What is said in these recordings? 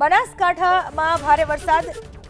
બનાસકાંઠામાં ભારે વરસાદ.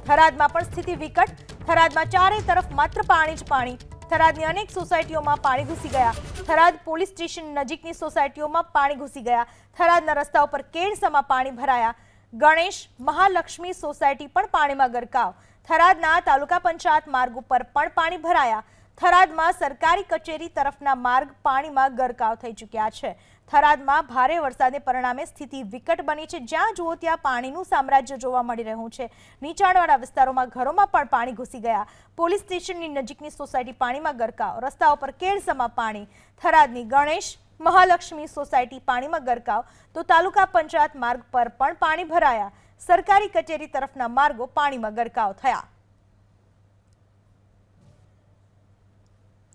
થરાદમાં પણ સ્થિતિ વિકટ. થરાદમાં ચારે તરફ માત્ર પાણી જ પાણી. થરાદની અનેક સોસાયટીઓમાં પાણી ઘૂસી ગયા. થરાદ પોલીસ સ્ટેશન નજીકની સોસાયટીઓમાં પાણી ઘૂસી ગયા. થરાદના રસ્તા ઉપર કેળસામાં પાણી ભરાયા. ગણેશ મહાલક્ષ્મી સોસાયટી પણ પાણીમાં ગરકાવ. થરાદના તાલુકા પંચાયત માર્ગ ઉપર પણ પાણી ભરાયા. થરાદમાં સરકારી કચેરી તરફના માર્ગ પાણીમાં ગરકાવ થઈ ચૂક્યા છે. થરાદમાં ભારે વરસાદને પરિણામે સ્થિતિ વિકટ બની છે. જ્યાં જુઓ ત્યાં પાણીનું સામ્રાજ્ય જોવા મળી રહ્યું છે. નીચાણવાળા વિસ્તારોમાં ઘરોમાં પણ પાણી ઘૂસી ગયા. પોલીસ સ્ટેશનની નજીકની સોસાયટી પાણીમાં ગરકાવ. રસ્તાઓ પર કેળસમાં પાણી. થરાદની ગણેશ મહાલક્ષ્મી સોસાયટી પાણીમાં ગરકાવ. તો તાલુકા પંચાયત માર્ગ પર પણ પાણી ભરાયા. સરકારી કચેરી તરફના માર્ગો પાણીમાં ગરકાવ થયા.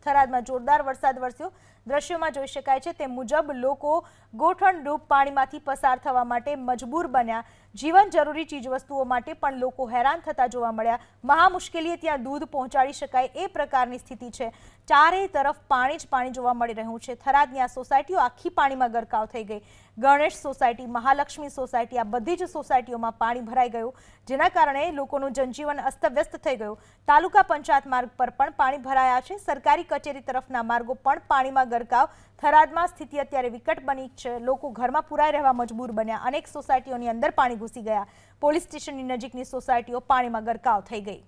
થરાદમાં જોરદાર વરસાદ વરસ્યો. દ્રશ્યોમાં જોઈ શકાય છે, તે મુજબ લોકો ગોઠણરૂપ પાણીમાંથી પસાર થવા માટે મજબૂર બન્યા. જીવન જરૂરી ચીજવસ્તુઓ માટે પણ લોકો હેરાન થતા જોવા મળ્યા. મહા મુશ્કેલીએ ત્યાં દૂધ પહોંચાડી શકાય એ પ્રકારની સ્થિતિ છે. ચારેય તરફ પાણી જ પાણી જોવા મળી રહ્યું છે. થરાદની આ સોસાયટીઓ આખી પાણીમાં ગરકાવ થઈ ગઈ. ગણેશ સોસાયટી, મહાલક્ષ્મી સોસાયટી, આ બધી જ સોસાયટીઓમાં પાણી ભરાઈ ગયું, જેના કારણે લોકોનું જનજીવન અસ્તવ્યસ્ત થઈ ગયું. તાલુકા પંચાયત માર્ગ પર પણ પાણી ભરાયા છે. સરકારી કચેરી તરફના માર્ગો પણ પાણીમાં ગરકાવ. થરાદમાં સ્થિતિ અત્યારે વિકટ બની છે. લોકો ઘરમાં પુરાઈ રહેવા મજબૂર બન્યા. અનેક સોસાયટીઓની અંદર પાણી ઘૂસી ગયા. પોલીસ સ્ટેશનની નજીકની સોસાયટીઓ પાણીમાં ગરકાવ થઈ ગઈ.